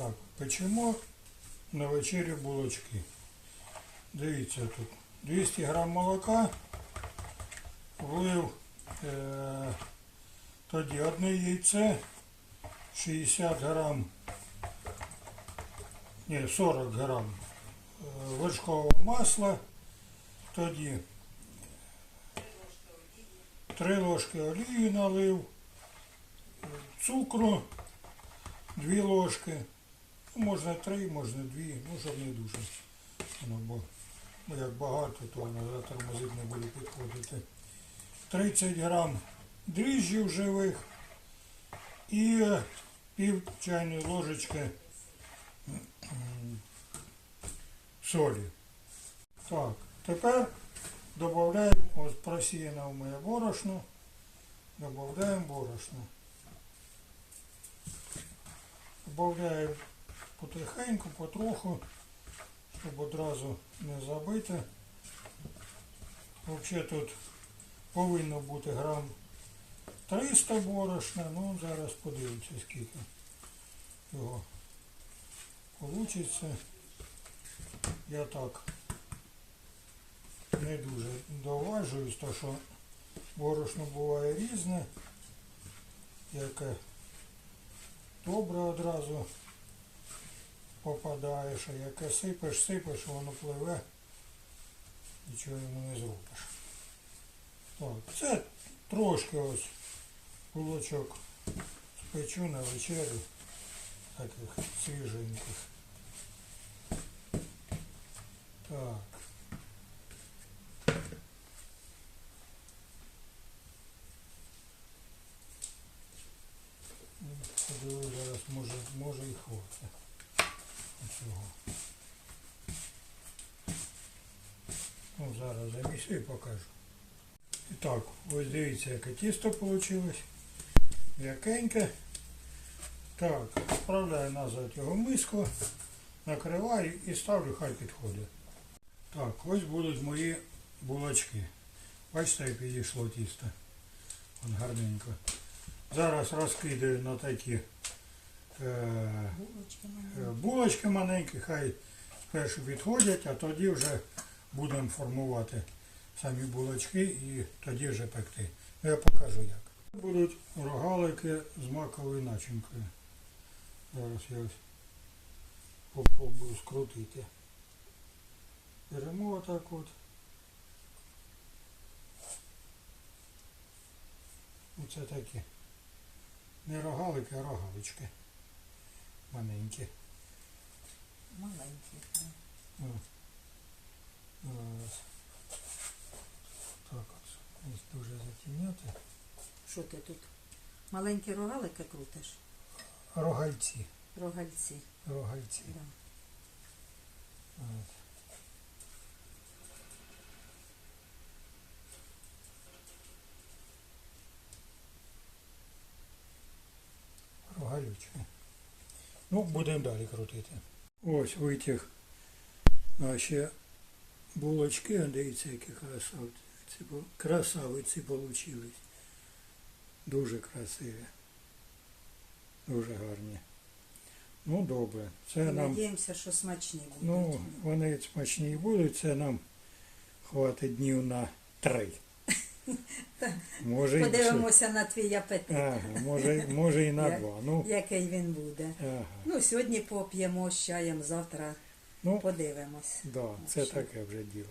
Так, печемо на вечерю булочки. Дивіться тут. 200 грам молока влив е, тоді одне яйце, 60 грам, ні, 40 грам е, вершкового масла, тоді 3 ложки олії налив, цукру, 2 ложки, можна 3, можна 2, ну щоб не дуже. Воно, бо бо як багато, то воно затормозить не буде підходити. 30 грам дріжджів живих і е, пів чайної ложечки солі. Так, тепер додаємо, ось просіяне у мене борошно, додаємо борошно. Додаємо потихеньку, потроху, щоб одразу не забити. Взагалі тут повинно бути грам 300 борошна, ну зараз подивимося скільки його вийде. Я так не дуже доважуюсь, то що борошно буває різне, яке добре одразу попадаєш, а яке сипеш, сипеш, воно пливе, нічого йому не зробиш. Так, це трошки ось кулачок спечу на вечерю, таких свіженьких. Так. Ну, зараз, може, може і хватить. Оцього. Ну, зараз замісю і покажу. І так, ось дивіться, яке тісто вийшло. М'якеньке. Так, вправляю назад його миску, накриваю і ставлю, хай підходить. Так, ось будуть мої булочки. Бачите, як підійшло тісто. Вон гарненько. Зараз розкидаю на такі Булочки е, маленькі. хай спершу відходять, а тоді вже будемо формувати самі булочки і тоді вже пекти. Ну, Я покажу як. Будуть рогалики з маковою начинкою. Зараз я попробую скрутити. Беремо отак от. Оце такі. Не рогалики, а рогалички. Маленькі. Маленькі. О. Зараз. Так от. Ось дуже затемняти. Що ти тут? Маленькі рогалики крутиш? Рогальці. Рогальці. Рогальці. Да. От. Рогалючки. Ну, будемо далі крутити. Ось витяг наші булочки, а дивіться, які красавиці, красавиці получились. Дуже красиві. Дуже гарні. Ну, добре. Це нам Надіємося, що смачні будуть. Ну, вони смачні будуть, це нам хватить днів на три. Може. Подивимося на твій апетит, Ага, може, може і на два. Ну, який він буде. ага. Ну, сьогодні поп'ємо з чаєм, завтра ну подивимось. да, це таке вже діло.